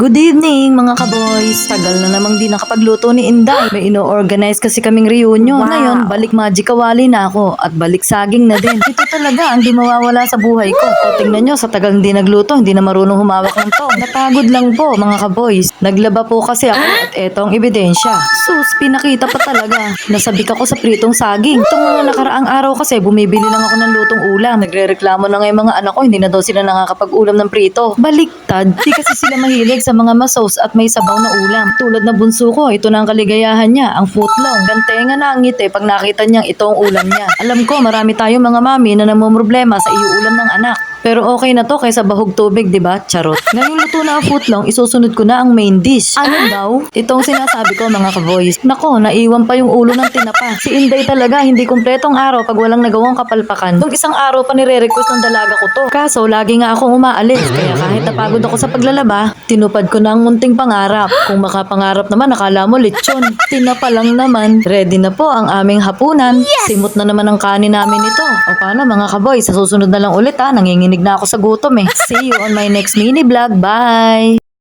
Good evening mga kaboys. Tagal na namang di nakapagluto ni Inday. May ino-organize kasi kaming reunion. Wow. Ngayon, balik magic kawali na ako at balik saging na din. Ito talaga ang di mawawala sa buhay ko. O tingnan nyo, sa tagal hindi nagluto, hindi na marunong humawak ng to. Napagod lang po mga kaboys. Naglaba po kasi ako at eto ang ebidensya. Sus, pinakita pa talaga. Nasabik ako sa pritong saging. Itong mga nakaraang araw kasi bumibili lang ako ng lutong ulam. Nagre-reklamo na nga yung mga anak ko, hindi na daw sila nakakapag-ulam ng prito. Baliktad, di kasi sila mahilig sa mga masos at may sabaw na ulam. Tulad na bunso ko, ito na ang kaligayahan niya, ang footlong. Gantenga na ang ngiti pag nakita niyang ito ang ulam niya. Alam ko, marami tayong mga mami na namumroblema sa iyo ulam ng anak. Pero okay na to kaysa bahog tubig, di ba? Charot. Ngayong luto na ang footlong, isusunod ko na ang main dish. Ano daw? Itong sinasabi ko mga ka-voice. Nako, naiwan pa yung ulo ng tinapa. Si Inday talaga, hindi kumpletong araw pag walang nagawang kapalpakan. Nung isang araw pa nire-request ng dalaga ko to. Kaso, lagi nga akong umaalis. Kaya kahit napagod ako sa paglalaba, tinupad ko na ang munting pangarap. Kung makapangarap naman, akala mo lechon. Tinapa lang naman. Ready na po ang aming hapunan. Simot na naman ang kanin namin ito. O paano mga kaboy, sa susunod na lang ulit ha. Nanginginig na ako sa gutom eh. See you on my next mini vlog. Bye!